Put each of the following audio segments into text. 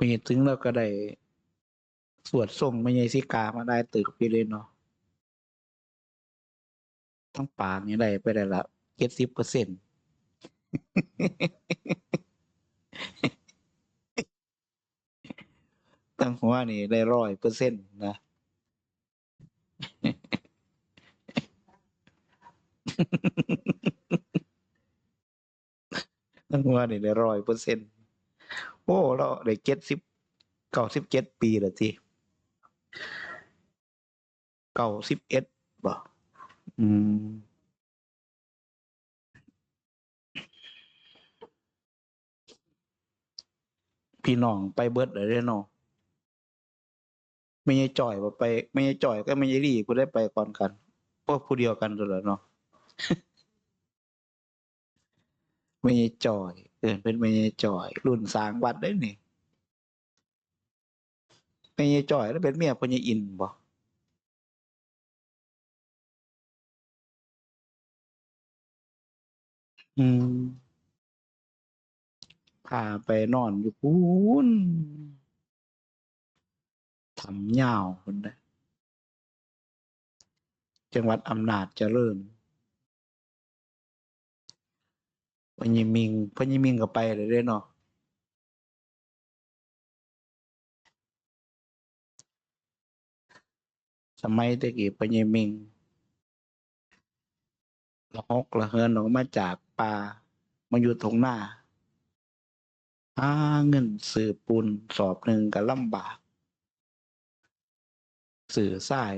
มีถึงเราก็ได้สวดส่งไม่ใช่สิกามาได้ตึกไปเลยเนาะทั้งป่านี่ได้ไปได้ละเจ็ดสิบเปอร์เซ็นต์ตั้งหัวนี่ได้ร้อยเปอร์เซ็นต์นะตั้งหัวนี่ได้ร้อยเปอร์เซ็นต์ อ้เราได้เจ็ดสิบเก้าสิบเจ็ดปีแล้วทีเก้าสิบเอ็ดบ่อืมพี่น้องไปเบิดเลยเด้เนาะไม่ใช่จ่อยว่าไป ไม่ใช่จ่อยก็ไม่ใช่รีกูได้ไปก่อนกันพวกผู้เดียวกันตัวละเนาะไม่ใช่จ่อย เออเป็นไม่ใช่จ่อย รุ่นสางวัดได้นี่ไม่ใช่จ่อยแล้วเป็นเมียพญอินบ่อืมพาไปนอนอยู่พูนทำยาวคนนะจังหวัดอำนาจเจริญ พญามิงพญามิงก็ไปเลยเด้เนาะสมัยตะกี้พญามิงละหกละเฮินออกมาจากป่ามาอยู่ทงหน้าหาเงินซื้อปูนสอบหนึ่งก็ลำบาก สื่อสาย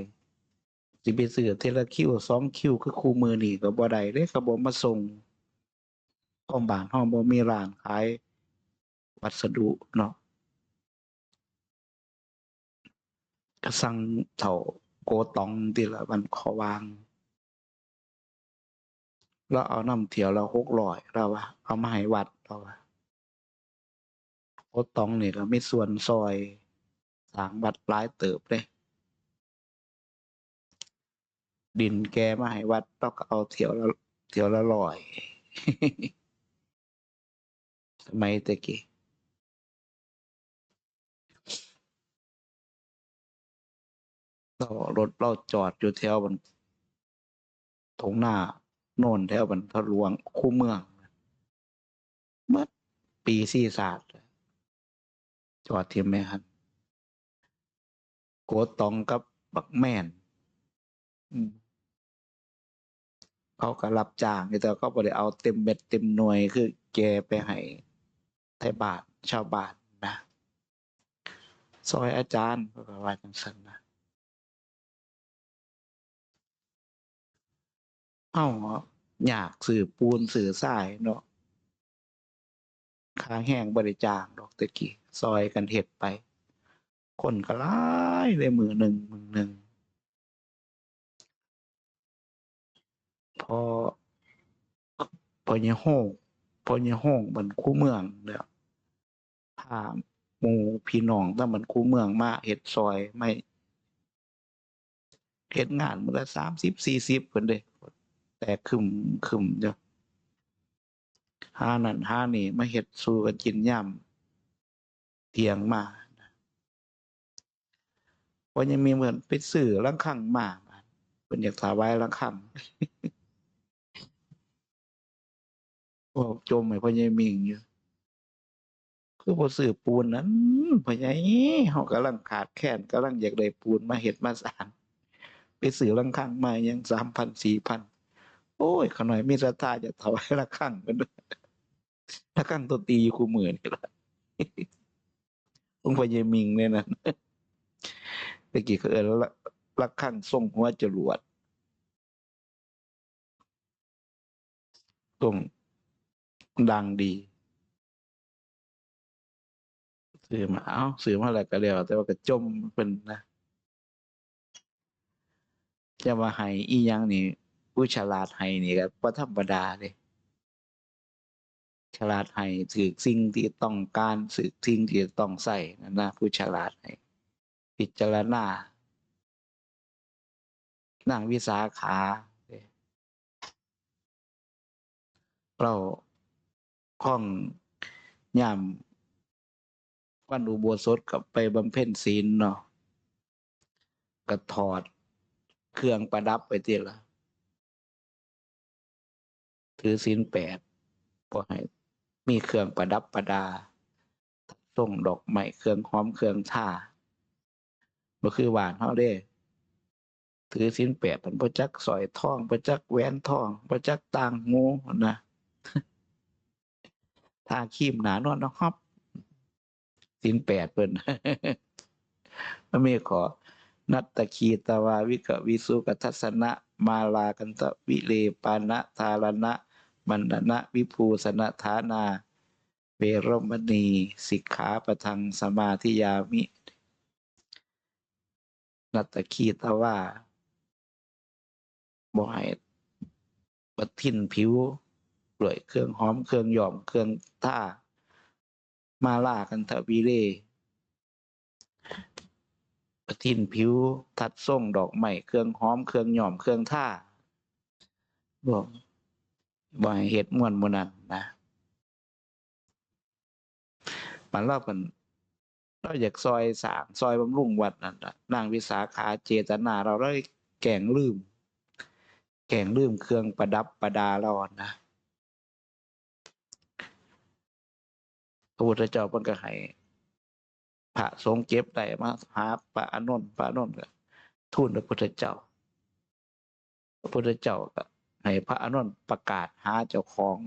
สิไปสื่อเทละคิวสองคิวคือคู่มือนี่ก็บ่ได้เด้ก็บ่มาส่ง ห้องบานห้องบ่มีร้านขายวัสดุเนาะก็สั่งเถาโกตองทีละมันขอวาง แล้วเอาน้ำเทียวละหกร้อยเราว่าเอามาให้วัดเราว่าโกตองนี่ก็มีส่วนซอยสางวัดหลายเติบเลยดินแกมาให้วัดต้องเอาเทียวละเทียวละร้อย สมัยตะกี้เรารถเราจอดอยู่แถวบนทงหน้า โน่นแถวบรรทหลวงคู่เมืองเมื่อปีสี่ศาสตร์จอดเทียมแม่ฮันโกตองกับบักแม่นเขาก็รับจ้างแต่เขาบ่ได้เอาเต็มเม็ดเต็มหน่วยคือแกไปให้ ไทบาทชาวบ้านนะซอยอาจารย์ก็ว่าจังซั่นนะเอ้าอยากสื่อปูนสื่อทรายเนาะค่าแห้งบริจางดอกตะกี้ซอยกันเฮ็ดไป คนก็หลายเลยมือหนึ่งมือหนึ่งพอพอเนี่ยห้องพอเนี่ยห้องมันคู่เมืองเนี่ย พาหมู่พี่น้องตั้งมันคู่เมืองมาเฮ็ดซอยไม่เฮ็ดงานมื้อละสามสิบสี่สิบเพิ่นเด้แต่คึมคึมเด้อหานั่นหานี่มาเฮ็ดสู่กันกินยามเทียงมาพอยังมีเหมือนไปซื้อลังคังมาเพิ่นอยากถวายลังคังโอ้จมให้พ่อใหญ่มิงอยู่ คือบ่ซื้อปูนนั้นพ่อใหญ่เฮากำลังขาดแคลนกำลังอยากได้ปูนมาเฮ็ดมาสร้างไปซื้อลังคังมายัง3,000 4,000โอ้ยขน่อยมีศรัทธาจะถวายละคังเพิ่นด้วยละคังตัวตีอยู่คู่มือนี่ล่ะองค์พ่อใหญ่มิงเนี่ยนะตะกี้เขาเอิ้นละละคังทรงหัวจรวดตรงดังดี ซื้อมาเอ้าซื้อมาแล้วก็แล้วแต่ว่าก็จมเป็นนะจะมาให้อีหยังนี่ผู้ฉลาดให้นี่ก็บ่ธรรมดาเด้ฉลาดให้ถือสิ่งที่ต้องการสึกสิ่งที่ต้องใส่นั่นนะผู้ฉลาดให้พิจารณานางวิสาขาเด้เราข้องยาม วันอุโบสถกับไปบำเพ็ญศีลเนาะก็ถอดเครื่องประดับไปทีละถือศีลแปดก็ให้มีเครื่องประดับประดาส่งดอกไม้เครื่องหอมเครื่องท่าบ่คือหวานเฮาเด้ ถือศีลแปดมันบ่จักสอยทองบ่จักแหวนทองบ่จักต่างหูนะทาครีมหนานอนนะครับ ศีลแปดเพิ่นมันมีขอ นัตตะคีตวาวิกวิสุกทัสนะ มาลากันตะวิเลปานะทารณะมันดนะวิภูสนะฐานา เวรมณี สิกขาประทังสมาธิยามิ นัตตะคีตวาบ่ให้บัดทินผิวด้วยเครื่องหอมเครื่องหยอมเครื่องท่า มาลากันทะวิเลปะทินผิวทัดส่งดอกไม้เครื่องหอมเครื่องหย่อมเครื่องท่าบอกบ่ให้เฮ็ดม่วนมนันนะมันเราเป็นเราอยากซอยสางซอยบำรุงวัดนั่นนะนางวิสาขาเจตนาเราเลยแกล้งลืม แกล้งลืมเครื่องประดับประดาเรานะ ระพุทธเจ้าเพิ่นก็ให้พระสงฆ์เก็บได้มาหาพระอานนท์พระอานนท์ก็ทูลพระพุทธเจ้า พระพุทธเจ้าก็ให้พระอานนท์ประกาศหาเจ้าของ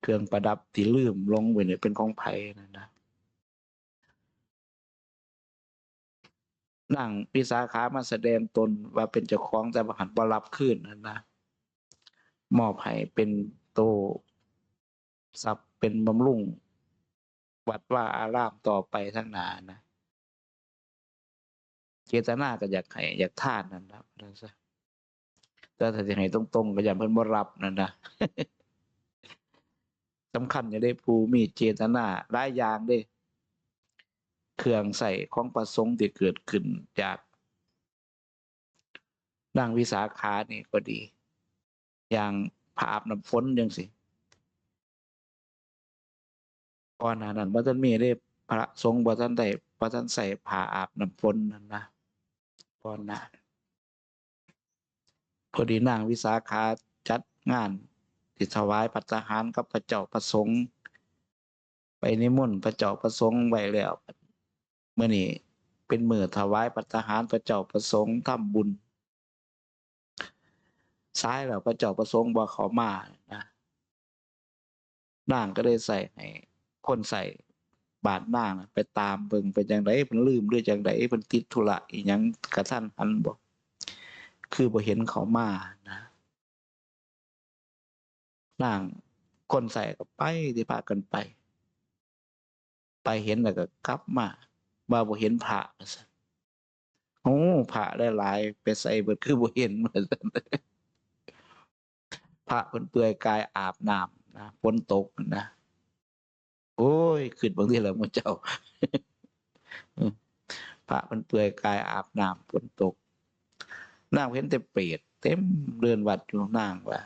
เครื่องประดับที่ลืมลงไว้เนี่ยเป็นของไผ่นะนนะนั่งพิสาขามาแสดงตนว่าเป็นเจ้าของแต่ประหันบรับคืนนะนะมอบให้เป็นโต ทรัพย์เป็นบำรุง วัดว่าอารามต่อไปทั้งนานะเจตนาก็อยากให้อยากทานนั่นนะนั่นซะแต่ถ้าจะให้ตรงๆก็อย่าเพิ่นบ่รับนั่นนะสำคัญจะได้ผู้มีเจตนาหลายอย่างเด้เครื่องใส่ของประสงค์ที่เกิดขึ้นจากนางวิสาขานี่ก็ดี อย่างผาอาบน้ำฝนจังสิ ก่อนหน้านั้นบ่ทันมีได้พระสงฆ์บ่ทันได้บ่ทันใส่ผ้าอาบน้ำฝนนั่นนะก่อนหน้าพอดีนางวิสาขาจัดงานที่ถวายปัจจหารกับพระเจ้าประสงค์ไปนิมนต์พระเจ้าประสงค์ไว้แล้วเมื่อนี้เป็นมือถวายปัจจหารพระเจ้าประสงค์ทำบุญซ้ายแล้วพระเจ้าประสงค์บ่เขามานะนางก็ได้ใส่ให้ คนใส่บาทนางน่ะไปตามเบิ่งเป็นจังไดเพิ่นลืมหรือจังไดเพิ่นติดธุระอีหยังกระทันหันบ่คือบ่เห็นเขามานะนางคนใส่ก็ไปที่พากันไป ไปเห็นแล้วก็กลับมาว่าบ่เห็นพระว่าซั่นโอ้พระหลายๆไปใส่เบิดคือบ่เห็นว่าซั่นพระเพิ่นเปลือยกายอาบน้ำนะฝนตกนะ โอ้ยขึ้นบางทีแล้วมูเจ้าพระเพิ่นเปลือยกายอาบน้ำฝนตกนางเห็นแต่เปรตเต็มเรือนวัดอยู่นางว่า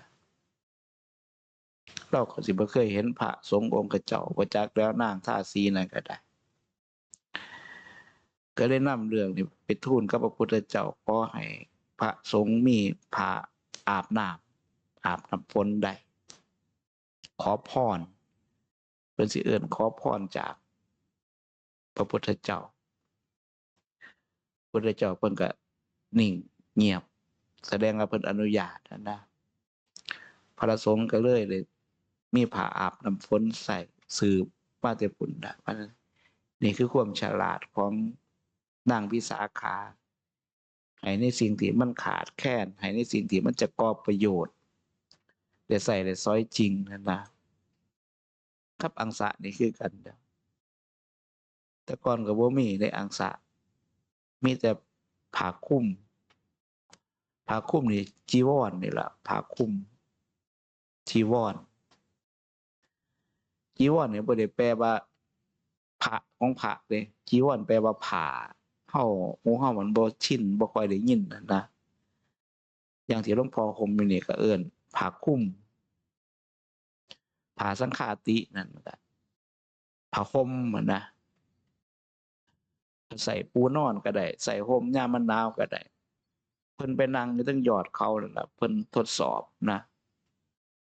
เราก็สิบ่เคยเห็นพระสงฆ์องค์กระเจ้าบ่จักแล้วนางท่าสีนั่นก็ได้ ก็เลยนำเรื่องนี้ไปทูลกับพระพุทธเจ้าขอให้พระสงฆ์มีผ้าอาบน้ำอาบน้ำฝนได้ขอพร เป็นสิเอิ้นขอพรจาก พระพุทธเจ้าพระพุทธเจ้าเพิ่นก็นิ่งเงียบ แสดงว่าเพิ่นอนุญาตนะนะพระสงฆ์ก็เลยเลย มีผ้าอาบน้ำฝนใส่สืบมาแต่ปุ่นนะเพราะฉะนั้นนี่คือความฉลาดของนางวิสาขาให้ในสิ่งที่มันขาดแคลนให้ในสิ่งที่มันจะก่อประโยชน์ได้ใส่ได้ซอยจริงนั่นนะ กับอังสะนี่คือกันเด้อแต่ก่อนก็บ่มีในอังสะ มีแต่ผาคลุมผาคลุมนี่จีวรนี่แหละผาคลุมจีวรจีวรเนี่ยบ่ได้แปลว่าผ้าของผ้าเด้จีวรแปลว่าผ้าเฮาหมู่เฮามันบ่ชินบ่ค่อยได้ยินนั่นะอย่างที่หลวงพ่อห่มอยู่นี่ก็เอิ้นผาคลุม ผ้าสังฆาตินั่นก็ผ้าห่มอะนะใส่ปูนอนก็ได้ ใส่ห่มยามมันหนาวก็ได้ เพิ่นไปนั่งอยู่ตั้งยอดเขานั่นล่ะเพิ่นทดสอบนะ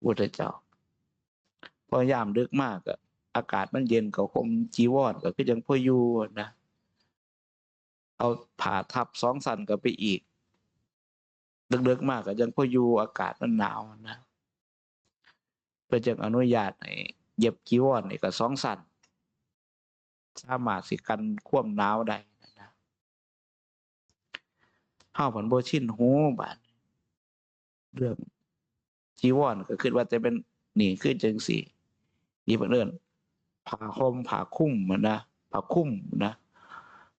พุทธเจ้าพอยามดึกมากอะอากาศมันเย็นก็ห่มจีวรก็คือจังพออยู่นะเอาผ่าทับสองสันก็ไปอีกดึกๆมากก็ยังพออยู่อากาศมันหนาวนะ พื่อจะอนุญาตให้เย็บจีวรนี่ก็สองสันสามารถสิกันควมหนาวได้นะเฮาผันบ่ชินหูบาดเรื่องจีวรก็คือว่าจะเป็นนี่คือจังสี่นี่เพิ่นเอิ้นผ้าห่มผ้าคลุมมันนะผ้าคลุมนะ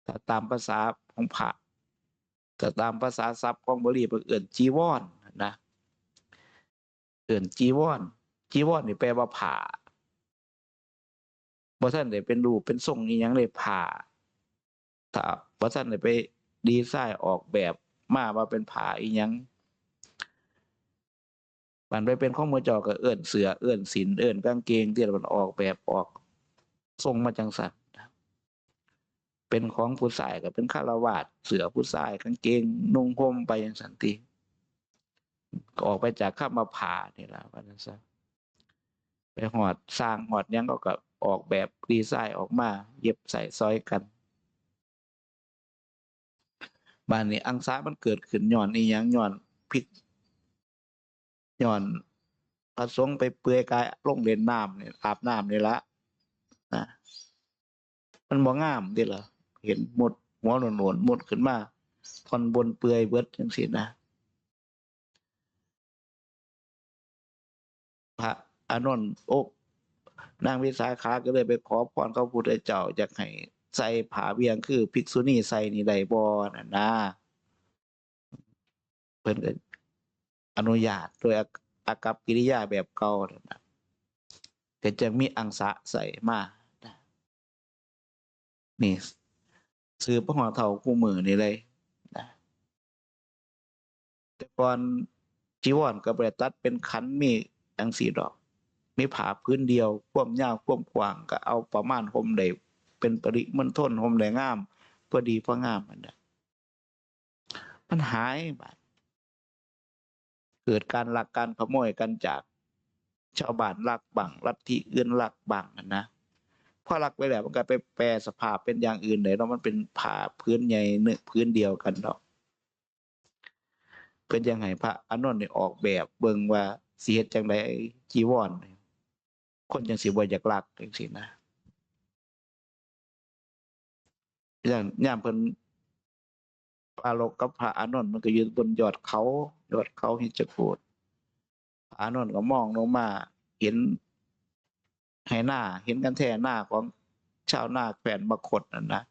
ถ้าตามภาษาของพระแต่ตามภาษาศัพท์ของบาลีเพิ่นเอิ้นจีวรนนะเอิ้นจีวร จีวรนี่แปลว่าผ้าบ่ทันได้เป็นรูปเป็นทรงอีหยังเลยผ้าถ้าบ่ทันได้ไปดีไซน์ออกแบบมาว่าเป็นผ้าอีหยังมันไปเป็นข้อมือจอก็เอิ้นเสือเอิ้นสินเอิ้นกางเกงที่มันออกแบบออกทรงมาจังซั่นนะเป็นของผู้ชายก็เป็นคารวาสเสือผู้ชายกางเกงนุ่งห่มไปจังซั่นติก็ออกไปจากคำว่าผ้านี่ล่ะว่าจังซั่น ไปฮอดสร้างฮอดยังก็ก็ออกแบบดีไซน์ออกมา เย็บใส่ซอยกันบ้านนี้อังสามันเกิดขึ้นย้อนอีหยังย้อนพิษย้อนพระสงฆ์ไปเปลือยกายลงเล่นน้ำเนี่ยอาบน้ำนี่ละนะมันบ่งามเดิล่ะเห็นหมดหัวหนนๆหมดขึ้นมา ทอนบนเปลือยเบิดจังซี่นะ อานนท์โอกนางวิสาขาก็เลยไปขอพรเขาพุทธเจ้าอยากให้ใส่ผ้าเวียงคือภิกษุณีใส่นี่ได้บ่น่ะนะเพิ่นก็อนุญาตโดยอากับกิริยาแบบเก่านั่นนะก็จะมีอังสะใส่มานี่ซื้อพระหัวเท่าคู่มือนี่เลยนะแต่ก่อนจีวรก็บ่ได้ตัดเป็นขันมีจังสีดอก มีผ้าพื้นเดียวควมยาวควมกว้างก็เอาประมาณห่มได้เป็นปริมณฑลห่มได้งามพอดีพองามมันนะมันหายบาดเกิดการลักการขโมยกันจากชาวบ้านลักบังลัทธิอื่นลักบังนะพอลักไปแล้วมันก็ไปแปลสภาพเป็นอย่างอื่นเลยเนาะมันเป็นผ้าพื้นใหญ่เนื้อพื้นเดียวกันดอกเพิ่นยังให้พระอานนท์นี่ออกแบบเบิ่งว่าสิเฮ็ดจังไดจีวรนี่ คนจังสิบ่อยากลักจังซี่นะอย่างยามเพิ่นปาลกกับพระอานนท์มันก็อยู่บนยอดเขา ยอดเขาหิจกูฏพระอานนท์ก็มองลงมาเห็นไหหน้า เห็นกันแท้หน้าของชาวนาแขวนมคตนั่นนะ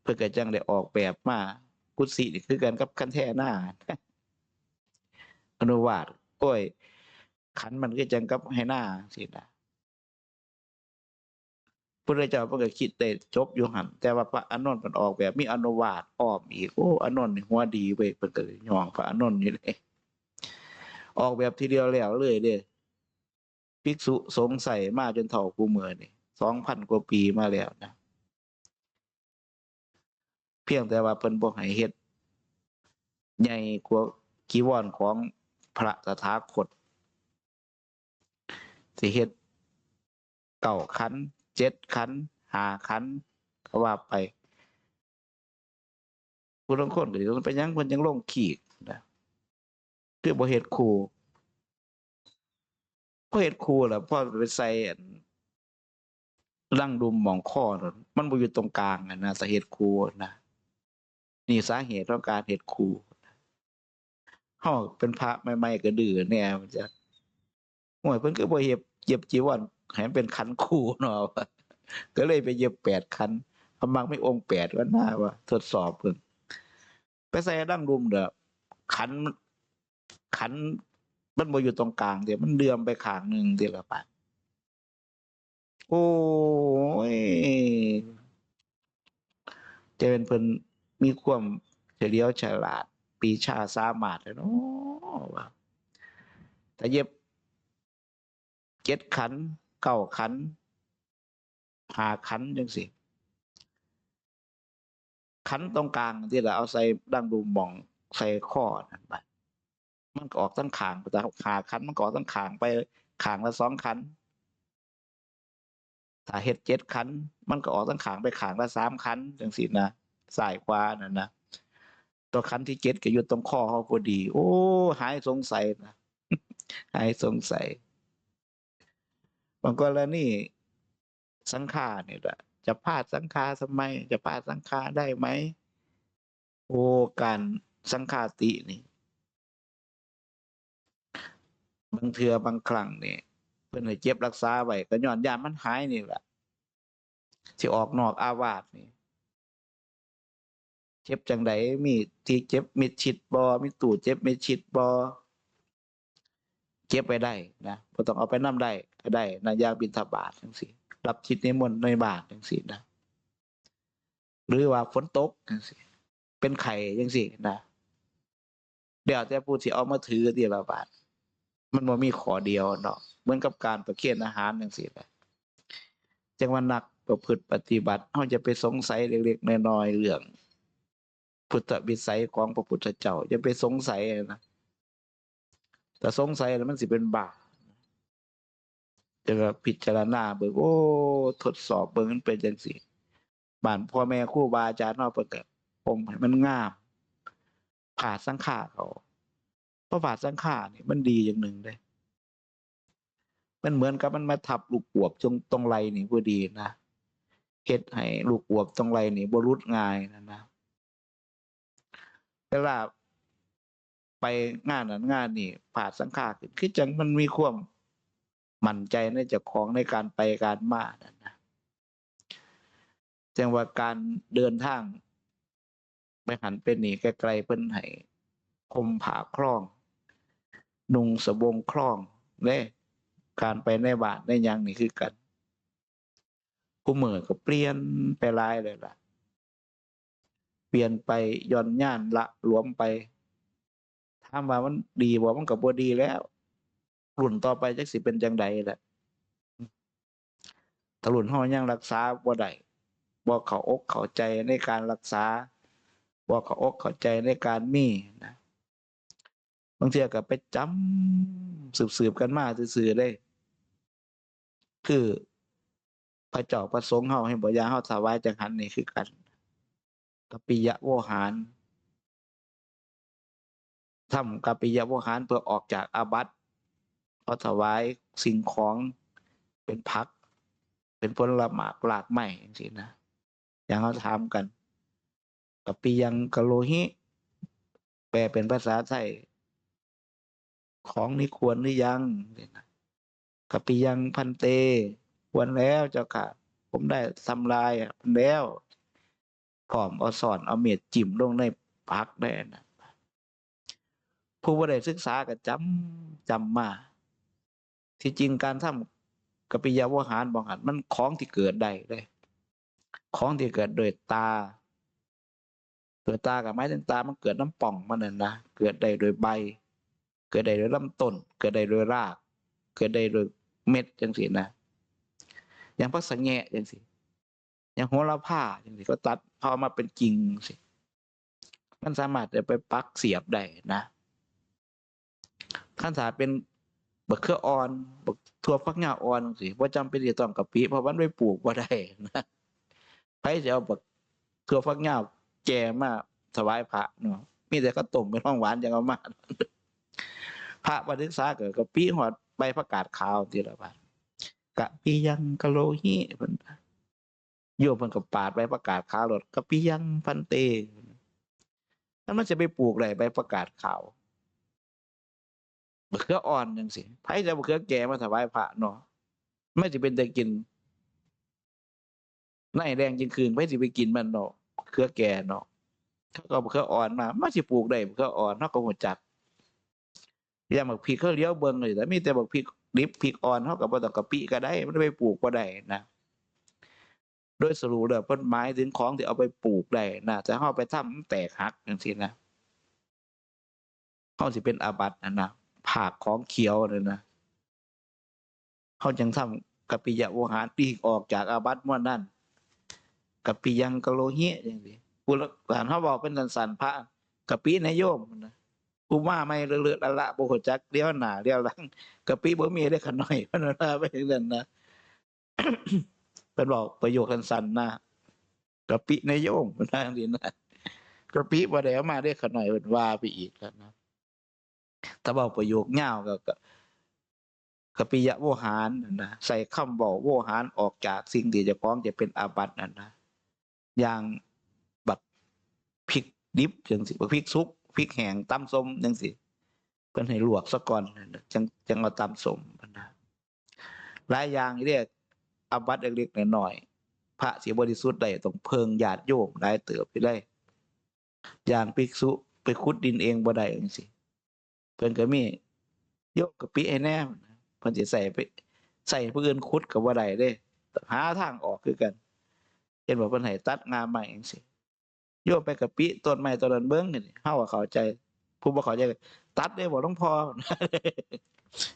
เพื่อก็จังได้ออกแบบมากุฏินี่คือกันกับกันแท้หน้าอนุวาตโอ้ย ขันมันก็จังกับให้หน้าสินะพระเจ้าเพิ่นก็คิดได้จบอยู่หันแต่ว่าพระอานนท์มันออกแบบ มีอนุวาตอ้อมอีกโอ้อานนท์นี่หัวดีเว้ยเพิ่นก็เลยย่องพระอานนท์อยู่เลยออกแบบทีเดียวแล้วเลยเด้ภิกษุสงสัยมาจนเท่ากูเมือนี่2,000กว่าปีมาแล้วนะเพียงแต่ว่าเพิ่นบ่ให้เฮ็ดใหญ่กว่ากีวรของพระตถาคต สิเฮ็ดเก้าขันเจ็ดขันห้าขันก็ว่าไปผู้ลางคนก็สิไปยังเพิ่นยังลงขีกนะคือบ่เฮ็ดคู่พอเฮ็ดคู่แล้วพอไปใส่อันรังดุมหมองคอมันมันบ่อยู่ตรงกลางนะสาเหตุครูนะนี่สาเหตุของการเฮ็ดคู่เฮาเป็นพระใหม่ๆก็ดื้อแน่มันจะโอ้ยเพิ่นก็บ่เฮ็บ เย็บจีวรให้มันเป็นขันคู่เนาะก็เลยไปเย็บแปดขันพมังไม่องแปดก็น่าว่าทดสอบเพิ่นไปใส่ดั้งดุมเด้อขันขันมันบ่อยู่ตรงกลางเดี๋ยวมันเดือมไปข้างหนึ่งเดี๋ยวละปะโอ้ยจะเป็นเพิ่นมีความเฉลียวฉลาด ปีชาสามารถเลยเนาะว่าถ้าเย็บ เจ็ดขันเก้าขันหาขันจังสิขันตรงกลางที่เราเอาใส่ดังดูมองใส่ข้อนั่นไปมันก็ออกตั้งขางแต่ขาขันมันก็ออกตั้งขางไปขางละสองขันถ้าเฮ็ดเจ็ดขันมันก็ออกตั้งขางไปขางละสามขันจังสินะสายขวานั่นนะตัวขันที่เจ็ดก็อยู่ตรงข้อเขาพอดี โอ้ หายสงสัยนะหายสงสัย บางกรณีสังขารเนี่ยแหละจะพลาดสังขารทำไม จะพลาดสังขารได้ไหมโอ้การสังขารตินี่บางเทือบางครั้งนี่เพื่อนให้เจ็บรักษาไว้ก็ย้อนยานมันหายนี่แหละที่ออกนอกอาวาสนี่เจ็บจังไดมีที่เจ็บมิดชิดบอมีตู้เจ็บมิดชิดบอเก็บไปได้นะบ่ต้องเอาไปนํได้ ก็ได้นะยาบิณฑบาตจังซี่รับชิดนิมนต์ในบาทจังซี่นะหรือว่าฝนตกจังซี่เป็นไข่จังซี่นะเดี๋ยวแต่ผู้ที่เอามาถือที่ละบาท มันบ่มีขอเดียวเนาะเหมือนกับการประเคนอาหารจังซี่แหละจังว่านักประพฤติปฏิบัติเฮาจะไปสงสัยเล็กๆน้อยๆเรื่องพุทธวิสัยของพระพุทธเจ้าอย่าไปสงสัยนะแต่สงสัยแล้วมันสิเป็นบาป จะพิจารณาเบิ่งโอ้ ทดสอบเบิ่งมันเป็นจังซี่บ้านพ่อแม่ครูบาอาจารย์นาะเพิ่นก็อมให้มันงามผ่าสังขารเขาเพราะผ่าสังขารนี่มันดีอย่างหนึ่งเด้มันเหมือนกับมันมาทับลูกอวบตรงตรงไหลนี่พอดีนะเฮ็ดให้ลูกอวบตรงไหลนี่บรุดง่ายนะนะเวลาไปงานนั้นงานนี่ผ่าสังขารขึ้นคือจังมันมีความ มั่นใจในเจ้าของในการไปการมานั่นนะจังว่าการเดินทางไปหันเป็นนี่ไกลๆเพิ่นให้คมผาคล้อง นุงสบงคล้องเด้การไปในบานในยังนี่คือกันผู้มือก็เปลี่ยนไปลายเลยล่ะ เปลี่ยนไปย่อนย่านละหลวมไปถามว่ามันดีบ่มันก็บ่ดีแล้ว รุ่นต่อไปจักสิเป็นจังใดแหละถ้ารุ่นเฮายังรักษาบ่ได้บ่เขาอกเข้าใจในการรักษาบ่เขาอกเข้าใจในการมีนะบางเทีก็ไปจำสืบๆกันมาซื่อๆได้คือพระเจ้าประสงค์เฮาให้บ่ยาเฮาถวายจังหันนี่คือกันกัปปิยะโวหารทำกัปปิยะโวหารเพื่อออกจากอาบัติ เขาถวายสิ่งของเป็นพัก เป็นผลหมากหลากไม้จริงๆนะอย่างเขาถามกันกัปปิยังกะโลหิแปลเป็นภาษาไทยของนี้ควรหรือยังกัปปิยังพันเต ควรแล้วเจ้าค่ะ ผมได้ทำลายอะแล้วพร้อมเอาสอนเอาเม็ดจิ้มลงในพักได้นะผู้บ่ได้ศึกษาก็จำจำมา ที่จริงการทำกัปปิยาวหารบางหันมันของที่เกิดได้เลย ของที่เกิดโดยตาเกิดตากับไม้ถึงตามันเกิดน้ำป่องมันน่ะนะเกิดได้โดยใบ เกิดได้โดยลำต้น เกิดได้โดยราก เกิดได้โดยเม็ดจังสินะอย่างพักสังแงะจังสิอย่างโหระพาอย่างที่เขาตัดพอมาเป็นกิ่งสิมันสามารถจะไปปักเสียบได้นะขั้นสาเป็น บักเครืออ่อนบักทั่วฟักหญ้าอ่อนสิว่าจำเป็นที่ต้องกะปิเพราะมันไปปลูกว่าได้นะไผจะเอาบักทั่วฟักหญ้าแก่มาถวายพระเนาะมีแต่ก็ต้มเป็นห้องหวานอย่างเอามาพระบันทึกษาเกิดกะปิหอดใบประกาศข่าวทีละบาทกะปิยังกะโลหิเพิ่นโยมเพิ่นก็ปาดใบประกาศข่าวรถกะปิยังพันเตแล้วมันจะไปปลูกอะไรใบประกาศข่าว บะเขืออ่อนจังสิไผจะบะเขือแก่มาถวายพระเนาะไม่สิเป็นแต่กินในแดงจริงคืนไผสิไปกินมันเนาะเขือแก่เนาะเขาก็บะเขืออ่อนมามาสิปลูกได้บะเขืออ่อนเฮาก็ฮู้จักอย่างบักพริกเขาเลี้ยวเบิ่งเลยแต่มีแต่บักพริกดิบพริกอ่อนเฮาก็บ่ต้องกะปิก็ได้มันไปปลูกบ่ได้นะโดยสรุปแล้วเพิ่นหมายถึงของที่เอาไปปลูกได้นะแต่เฮาไปทำแตกหักจังซี่นะเฮาสิเป็นอาบัตินะนะ ผากของเขียวเลยนะเขาจังทำกปิยะโวหารปีกออกจากอาบัติม่วนนั้นกปิยังกะโลหิจังซี่ผู้ละการเฮาบอกเป็นสันๆพระกปินายโยมนะผู้มาไม่เลือดละละบ่ฮู้จักเลี้ยวหนาเลี้ยวหลังกปิบ่มีได้ขน้อยเพิ่นว่าไปจังนั้นนะเพิ่นบอกประโยคสั้นๆนะกปินายโยมเพิ่นว่าจังซี่นะกปิบ่ได้เอามาได้ขน้อยเพิ่นว่าไปอีกแล้วนะ ถ้าบอกประโยคยาวก็ ก็กปิยะโวหารนั่นนะใส่คำบอกโวหารออกจากสิ่งที่จะพ้องจะเป็นอาบัตินั่นนะ อย่างบักพริกดิบจังสิบักพริกซุก พริกแห้ง ตำส้มจังสิเพิ่นให้ลวกซะก่อนนั่นน่ะ จังจังเอาตำส้มพันนะ หลายอย่างเรียกอาบัติเล็กๆน้อยๆพระสิบริสุทธิ์ได้ต้องเพิงญาติโยมหลายเติบไปได้อย่างภิกษุไปขุดดินเองบ่ได้จังซี่ เพิ่นก็มีโยกกะปิให้แน่เพิ่นสิใส่ไปใส่ผู้อื่นขุดก็บ่ได้เด้ หาทางออกคือกันเห็นว่าเพิ่นให้ตัดงาใหม่จังซี่โยกไปกะปิต้นไม้ต้นนั้นเบิ่งนี่เฮาก็เข้าใจผู้บ่เข้าใจตัดได้บ่ต้องพอ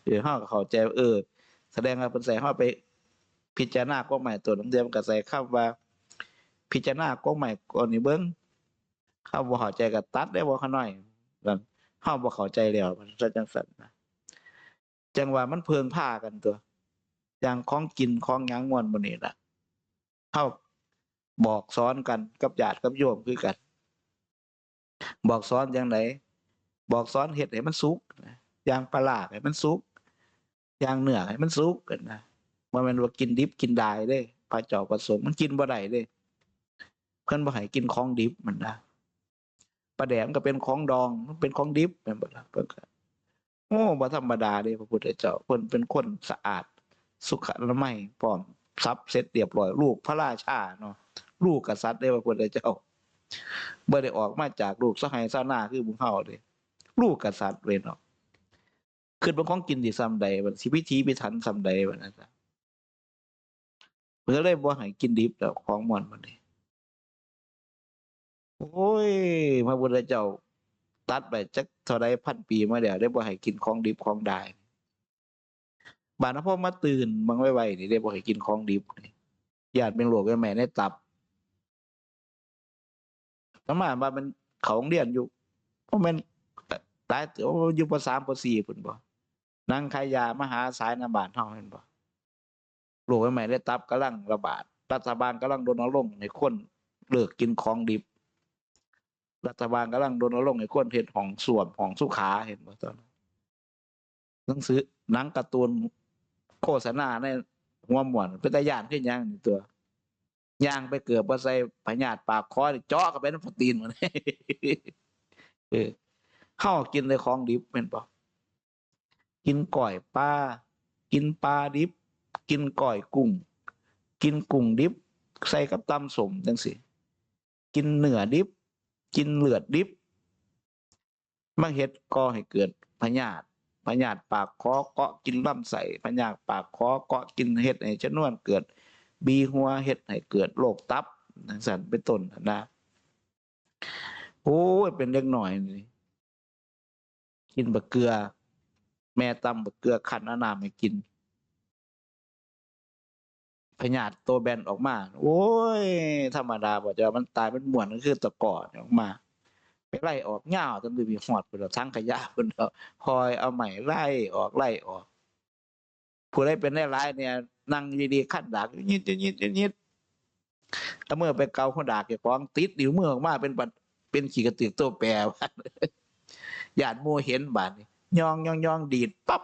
เออเฮาก็เข้าใจเออ แสดงว่าเพิ่นใส่เฮาไป พิจารณากฎหมายตัวนั้นเดียวมันก็ใส่คำว่า พิจารณากฎหมายก่อนนี่เบิ่งเฮาบ่เข้าใจก็ตัดได้บ่ขน้อยนั่น เฮาบ่เข้าใจแล้วมันจังซั่นนะจังว่ามันเพิงพากันตัว อย่างของกินของหยังม่วนบ่นี่ล่ะเฮาบอกสอนกันกับญาติกับโยมคือกัน บอกสอนจังไดบอกสอนเฮ็ดให้มันสุกอย่างปลาร้าให้มันสุกอย่างเนื้อให้มันสุกกันนะบ่แม่นว่ากินดิบกินดายเด้พระเจ้าประสงค์มันกินบ่ได้เด้เพิ่อนบ่ให้กินของดิบมันนะ ปลาแดมก็เป็นของดองมันเป็นของดิบแม่นบ่ล่ะเพิ่นก็โอ้บ่ธรรมดาเด้พระพุทธเจ้าเพิ่นเป็นคนสะอาด สุขอนามัยพร้อมทรัพย์เสร็จเรียบร้อยลูกพระราชาเนาะลูกกษัตริย์เด้พระพุทธเจ้าบ่ได้ออกมาจากลูกสหายสานาคือบุญเฮาเด้ลูกกษัตริย์เว้ยเนาะคือเป็นของกินที่ซ้ำใดบัดสิพิธีพิถันซ้ำใดบัดนั้นจ้ะเพิ่นเลยบ่ให้กินดิบแล้วของม่วนบัดนี้ โอ้ยพระพุทธเจ้า ตัดไปจักเท่าใดพันปีมาแล้วได้บ่ให้กินของดิบของดายบาดนะพ่อมาตื่นบังไว้ๆนี่ได้บ่ให้กินของดิบญาติเป็นโรคแม่ในตับประมาว่ามันเขาโรงเรียนอยู่เพราะมันตายโอ้อยู่ป .3 ป .4 พุ่นบ่นางขายยามหาสายน้ำบานเฮาเห็นบ่โรคแม่ในตับกำลังระบาดรัฐบาลกำลังรณรงค์ให้คนเลิกกินของดิบ รัฐบาลกำลังรณรงค์ให้คนเฮ็ดของส่วมของสุขาเห็นบ่ตอนนั้หนังสือหนังการ์ตูนโฆษณาในหัวหมวนเป็นตาย่านขึ้นยังตัวย่างไปเกือบบ่ใส่พญาตปากคอนี่เจาะเข้าไปในตีนหมดเออเฮากินแต่ของดิบแม่นบ่กินก้อยปลากินปลาดิบ กินก้อยกุ้ง กินกุ้งดิบ ใส่กับตำสมจังซี่กินเนื้อดิบ กินเลือดดิบมันเฮ็ดก่อให้เกิดพยาธิพยาธิปากคอเกาะกินลำไส้พยาธิปากคอเกาะกินเฮ็ดให้ชนวนเกิด บีหัวเฮ็ดให้เกิดโรคตับจังซั่นเป็นต้นนะโอ้ยเป็นเล็กหน่อยนี่กินบักเกลือ แม่ตำบักเกลือคั้นอาน้ำให้กิน พยาธิตัวแบนออกมา โอ้ย ธรรมดาบ่จะมันตายมันหมวนก็คือตะกอนออกมา ไปไล่ออกยาจนมีหอดพุ่นแล้วทั้งขยะพุ่นแล้วคอยเอาใหม่ไล่ออกไล่ออกผู้ใดเป็นได้ร้ายเนี่ย นั่งดีๆขั้นดากยิดยิดยิดยิดเอามื่อไปเกาคนดากเก็บของติดนิ้วมือออกมาเป็นปัดเป็นขี่กระตือตัวแปรว่าญาติโมเห็นบาดนี่ยองยองยองดีดปั๊บ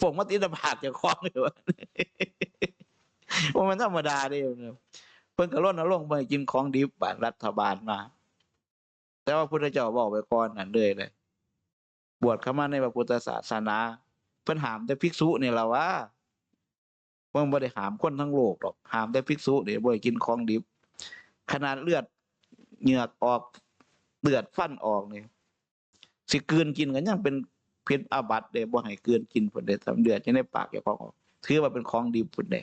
ฝงมาติดตะผากเจะคล้องเลยว่า ว่ามันธรรมดาเด้เพิ่นก็ร่นลงไปกินของดิบบาดรัฐบาลมา แต่ว่าพุทธเจ้าบอกไว้ก่อนนั่นเลยเลย บวชเข้ามาในพระพุทธศาสนา เพิ่นหามแต่ภิกษุนี่ละว่าเพิ่นบ่ได้หามคนทั้งโลกหรอกหามแต่ภิกษุเนี่บ่ให้กินของดิบ ขนาดเลือดเหงือกออกเลือดฟันออกเนี่ยสิกลืนกินกันยังเป็นเพิษอาบัตเด้บ่ให้กลืนกินพุ่นเด้ทำเลือดจะในปากเจ้าของออกถือว่าเป็นของดิบพุ่นเด้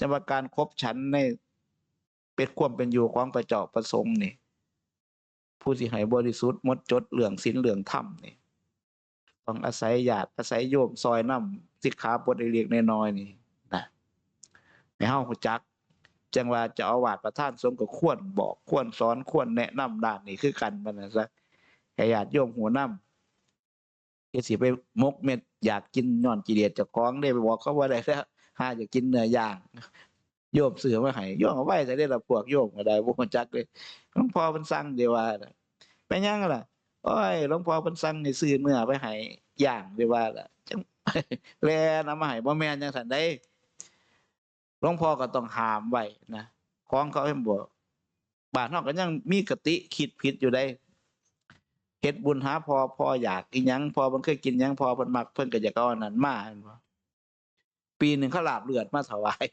สำหรับการครบชั้นในเป็นความเป็นอยู่ของพระเจ้าประสงค์นี่ผู้สิให้บริสุทธิ์มดจดเหลืองศีลเหลืองธรรมนี่ต้องอาศัยญาติอาศัยโยมซอยน้ำสิขาบทเล็กน้อยนี่นะในห้เฮารู้จักจังว่าเจะเอาวาดประธานสงฆ์ก็ควรบอกควรสอนควรแนะนำด้านนี้คือกันบัดนั้นซะให้ญาติโยมหัวน้ำที่สิไปมกเม็ดอยากกินย้อนกิเลสเจ้าของได้ไปบอกเขาว่าได้แล้ว หาอยากกินเนื้อย่างโยมซื้อมาให้โยมเอาไว้แต่ได้ละพวกโยมก็ได้บ่จักเลยหลวงพ่อเพิ่นสั่งเดียวว่าไปยังล่ะโอ้ยหลวงพ่อเพิ่นสั่งให้ซื้อเนื้อไปให้ย่างเดียวว่าล่ะจังแลนำมาให้บ่แม่นจังซั่นได้หลวงพ่อก็ต้องหามไว้นะของเขาให้บอกบ้านเฮาก็ยังมีกติคิดผิดอยู่ได้เฮ็ดบุญหาพอพออยากอีหยังพอมันเคยกินยังพอเพิ่นมักเพิ่นก็อยากเอาอันนั้นมาเห็นบ่ ปีหนึ่งเขาหลาบเลือดมาถวาย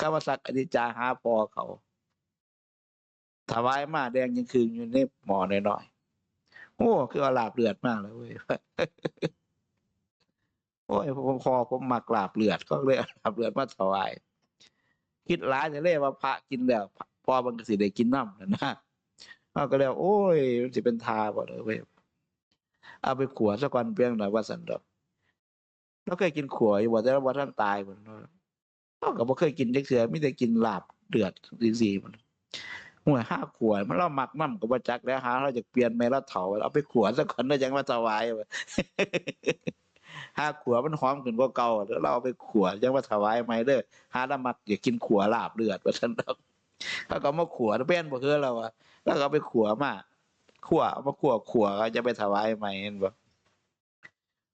ข้ามาสักอนิจาหาพอเขาถวายมาแดงยังคืนอยู่ในหมอน้อยๆโอ้คือเอาลาบเลือดมากเลยเว้ยโอ้ยผมพอผมมักลาบเลือดก็เลยเอาลาบเลือดมาถวายคิดร้ายจะเรียกว่าพระกินแล้วพอมันก็สิได้กินน้ำนะนะเขาก็เลยโอ้ยมันสิเป็นทาบ่เลยเว้ยเอาไปขัวสักวันเพียงหน่อยว่าสันดอก เราเคยกินขวยู่บ่แต่ว่าท่านตายหมดเนาะเราก็บ่เคยกินจักเทื่อมีแต่กินลาบเดือดซี่ๆมันห่วยห้าขวดมันเราหมักน้ำก็บ่จักแล้วหาเราจะเปลี่ยนแม่ละเฒ่าเอาไปขัวซะก่อนแล้วจังมาถวายห้าขวดมันหอมขึ้นกว่าเก่าแล้วเราเอาไปขัวจังมาถวายใหมเด้อหาละมักอย่ากินขัวลาบเลือดว่าซั่นดอกเขาก็มาขัวเป็นบ่คือเราอะแล้วก็เอาไปขัวมาขวเอามาขัวขัวก็จะไปถวายใหมเห็นบ่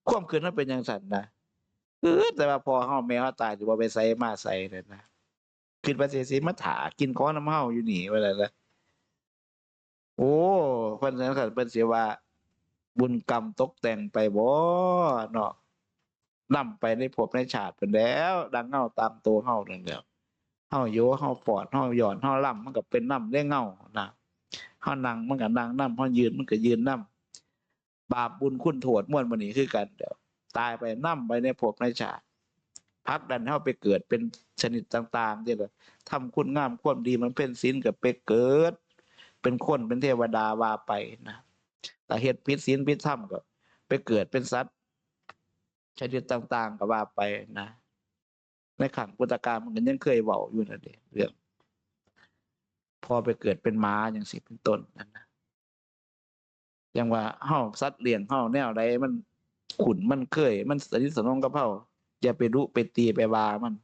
ความคืนมันเป็นจังซั่นนะ เออแต่ว่าพอเฮาแม่เฮาตายสิบ่ไปใส่มาใส่นั่นนะคิดว่าสิสิมาถากินของน้ำเฮาอยู่นี่ว่าแล้วนะโอ้เพิ่นสันคันเพิ่นสิว่า บุญกรรมตกแต่งไปบ่เนาะนำไปในภพในชาติเพิ่นแล้ว ดังเงาตามตัวเฮานั่นแหล้วเฮาโยเฮาฟอดเฮาหย่อนเฮาล่ำมันก็เป็นน้ำได้เงานะเฮานั่งมันก็นั่งน้ำเฮายืนมันก็ยืนน้ำบาปบุญคุณโทษม่วนบ่นี้คือกันเดี๋ยว ตายไปนั่มไปในภพในชาติพักดันเข้าไปเกิดเป็นชนิดต่างๆที่ละทำคุณงามความดีมันเป็นศีลกับไปเกิด เป็นคนเป็นเทวดาว่าไปนะแต่เหตุพิษศีลพิษธรรมก็ ไปเกิดเป็นสัตว์ชนิดต่าง ๆก็ว่าไปนะในขังพุทธการมันก็ยังเคยเว้าอยู่นั่นเองเรื่อง พอไปเกิดเป็นม้าอย่างสิเป็นต้นนั่นนะอย่างว่าเฮาสัตว์เลี้ยงเฮาแนวใดมัน ขุนมันเคย มันสนิทสนมกับเฮาอย่าไปดุไปตีไปว่ามัน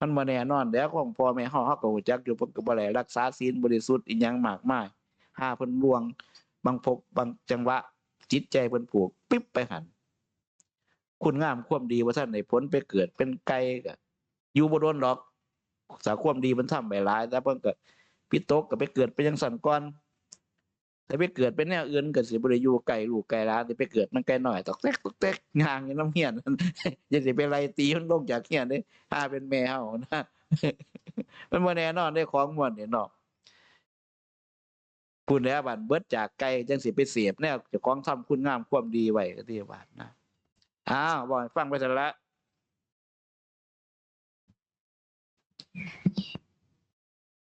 มันบ่แน่นอนแล้วของพ่อแม่เฮาเฮาก็รู้จักอยู่เพิ่นก็บ่ได้รักษาศีลบริสุทธิ์อีหยังมากมายหาเพิ่นลวง บางพบบางจังหวะ จิตใจเพิ่นผูก ปิ๊บไปหันคุณงามความดีว่าท่านได้ผลไปเกิดเป็นไก่ก็อยู่บ่โดนดอก สาความดีมันทำไปหลายแต่เพิ่นก็พิตกก็ไปเกิดเป็นจังซั่นก่อน แต่ไปเกิดเป็นแนวอื่นก็สิบ่ได้อยู่ไกลลูกไกลหลานสิไปเกิดมันไกลหน่อยตอกแตกตอกแตกงางน้ำเฮียนอย่าสิไปไล่ตีมันลงจากเฮียนเด้ถ้าเป็นแมวนะมันบ่แน่นอนได้ของม่วนนี่เนาะคุณแล้วบัดเบิดจากไกลจังสิไปเสียบแนวเจ้าของทำคุณงามความดีไว้ก็ที่ว่านะอ้าวบอกฟังไปซะละ